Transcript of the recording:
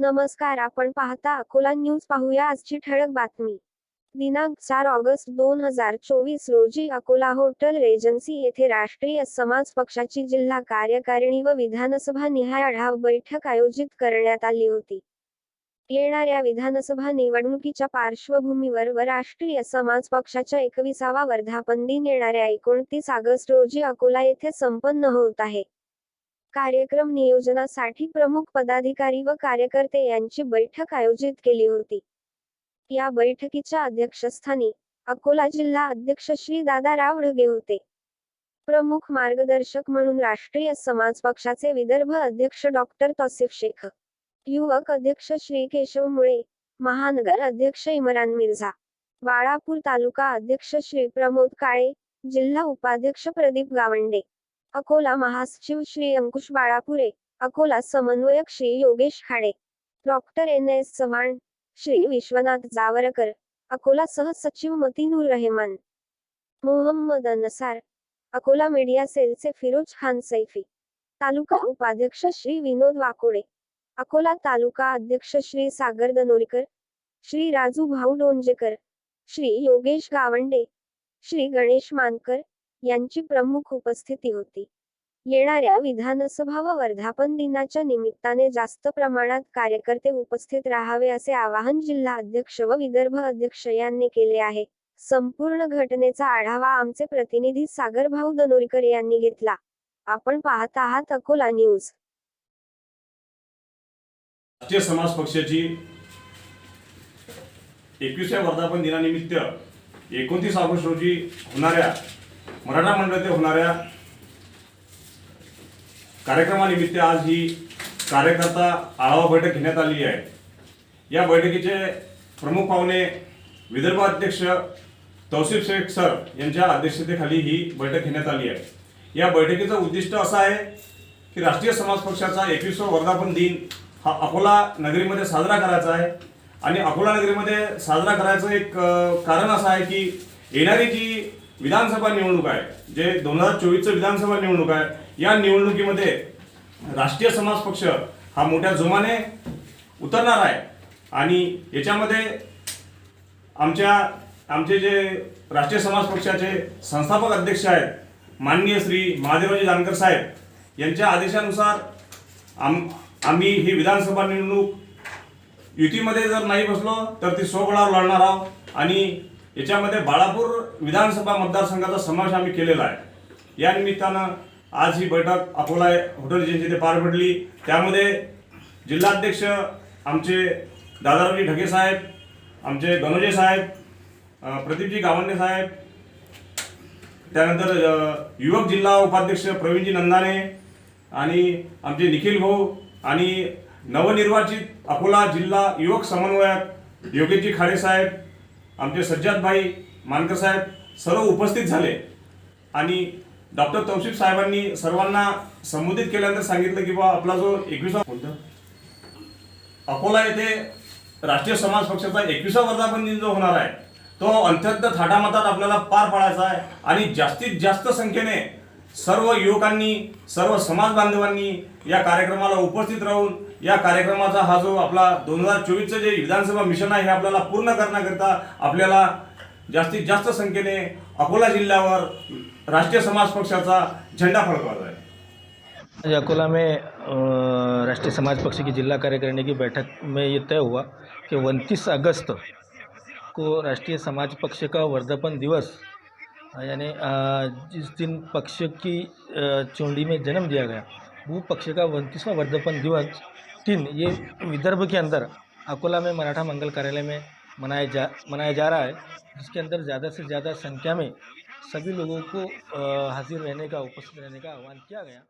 नमस्कार आपण पाहता अकोला न्यूज. पाहूया आजची ठळक बातमी. दिनांक चार ऑगस्ट दोन हजार चोवीस रोजी अकोला होटल रेजन्सी येथे राष्ट्रीय समाज पक्षाची जिल्हा कार्यकारिणी व विधानसभा निहाय आढावा बैठक आयोजित करण्यात आली होती. येणाऱ्या विधानसभा निवडणुकीच्या पार्श्वभूमीवर व राष्ट्रीय समाज पक्षाच्या एकविसावा वर्धापन दिन येणाऱ्या एकोणतीस ऑगस्ट रोजी अकोला येथे संपन्न होत आहे. कार्यक्रम नियोजनासाठी प्रमुख पदाधिकारी व कार्यकर्ते यांची बैठक आयोजित केली होती. या बैठकीच्या अध्यक्षस्थानी अकोला जिल्हा अध्यक्ष श्री दादाराव ढगे होते. प्रमुख मार्गदर्शक म्हणून राष्ट्रीय समाज पक्षाचे विदर्भ अध्यक्ष डॉक्टर तौसिफ शेख युवक अध्यक्ष श्री केशव मुळे महानगर अध्यक्ष इमरान मिर्झा बाळापूर तालुका अध्यक्ष श्री प्रमोद काळे जिल्हा उपाध्यक्ष प्रदीप गावंडे अकोला महासचिव श्री अंकुश बाळापुरे अकोला समन्वयक Shri Yogesh Khade doctor N S Chavan Shri Vishwanath Jawarkar Akola सहसचिव मतीनुर रहमान मोहम्मद अनसार अकोला मीडिया सेलचे फिरोज खान सैफी तालुका उपाध्यक्ष श्री विनोद वाकोडे अकोला तालुका अध्यक्ष श्री सागर दनोरीकर श्री राजू भाऊ डोंजेकर श्री योगेश गावंडे श्री गणेश मानकर यांची प्रमुख उपस्थिती होती. येणाऱ्या विधानसभा व वर्धापन दिनाच्या निमित्ताने जास्त प्रमाणात कार्यकर्ते उपस्थित राहावे असे आवाहन जिल्हा अध्यक्ष व विदर्भ अध्यक्ष यांनी केले आहे. संपूर्ण घटनेचा आढावा आमचे प्रतिनिधी सागर भाऊ दनोरीकर यांनी घेतला. आपण पाहत आहात अकोला न्यूज. राष्ट्रीय समाज पक्षाची एकविसव्या वर्धापन दिनानिमित्त एकोणतीस ऑगस्ट रोजी होणाऱ्या मराठा मंडळातील होणाऱ्या कार्यक्रमानिमित्त आज ही कार्यकर्ता आढावा बैठक घेण्यात आली आहे. या बैठकीचे प्रमुख पाहुणे विदर्भ अध्यक्ष तौसिफ शेख सर यांच्या अध्यक्षतेखाली ही बैठक घेण्यात आली आहे. या बैठकीचं उद्दिष्ट असं आहे की राष्ट्रीय समाज पक्षाचा एकविसवा वर्धापन दिन हा अकोला नगरीमध्ये साजरा करायचा आहे आणि अकोला नगरीमध्ये साजरा करायचं एक कारण असं आहे की येणारी जी विधानसभा निवडणूक आहे जे दोन हजार चोवीसचं विधानसभा निवडणूक आहे या निवडणुकीमध्ये राष्ट्रीय समाज पक्ष हा मोठ्या जोमाने उतरणार आहे. आणि याच्यामध्ये आमच्या आमचे जे राष्ट्रीय समाज पक्षाचे संस्थापक अध्यक्ष आहेत माननीय श्री महादेवराजी जानकर साहेब यांच्या आदेशानुसार आम आम्ही ही विधानसभा निवडणूक युतीमध्ये जर नाही बसलो तर ती स्वबळावर लढणार आहोत. आणि याच्यामध्ये बाळापूर विधानसभा मतदारसंघाचा समावेश आम्ही केलेला आहे. या निमित्तानं आज ही बैठक अकोला हॉटेल एजन्सी येथे पार पडली. त्यामध्ये जिल्हाध्यक्ष आमचे दादारावजी ढगे साहेब आमचे गणोजे साहेब प्रदीपजी गावंडे साहेब त्यानंतर युवक जिल्हा उपाध्यक्ष प्रवीणजी नंदाने आणि आमचे निखिल भाऊ आणि नवनिर्वाचित अकोला जिल्हा युवक समन्वयक योगेशजी खाडे साहेब आमचे सज्जादभाई मानकर साहेब सर्व उपस्थित झाले. आणि डॉक्टर तौशिफ साहेबांनी सर्वांना संबोधित केल्यानंतर सांगितलं की बा आपला जो एकविसा कोणता? अकोला येथे राष्ट्रीय समाज पक्षाचा एकविसा वर्धापन दिन जो होणार आहे तो अत्यंत थाटामाटात आपल्याला पार पाडायचा आहे आणि जास्तीत जास्त संख्येने सर्व युवकांनी सर्व समाज बांधवांनी या कार्यक्रमाला उपस्थित राहून या कार्यक्रमाचा हा जो आपला दोन हजार चोवीसचं जे विधानसभा मिशन आहे हे आपल्याला पूर्ण करण्याकरिता आपल्याला जास्तीत जास्त संख्येने अकोला जिल्ह्यावर राष्ट्रीय समाज पक्षाचा झेंडा फडकवायचा आहे. आज अकोला में राष्ट्रीय समाज पक्ष की जिला कार्यकारिणी की बैठक में ये तय हुआ कि उनतीस अगस्त को राष्ट्रीय समाज पक्ष का वर्धापन दिवस यानी जिस दिन पक्ष की चोंडी चुंडी में जन्म दिया गया, वो पक्ष का उनतीसवां वर्धापन दिवस तीन ये विदर्भ के अंदर अकोला में मराठा मंगल कार्यालय में मनाया जा मनाया जा रहा है, जिसके अंदर ज़्यादा से ज़्यादा संख्या में सभी लोगों को हाजिर रहने का, उपस्थित रहने का आह्वान किया गया।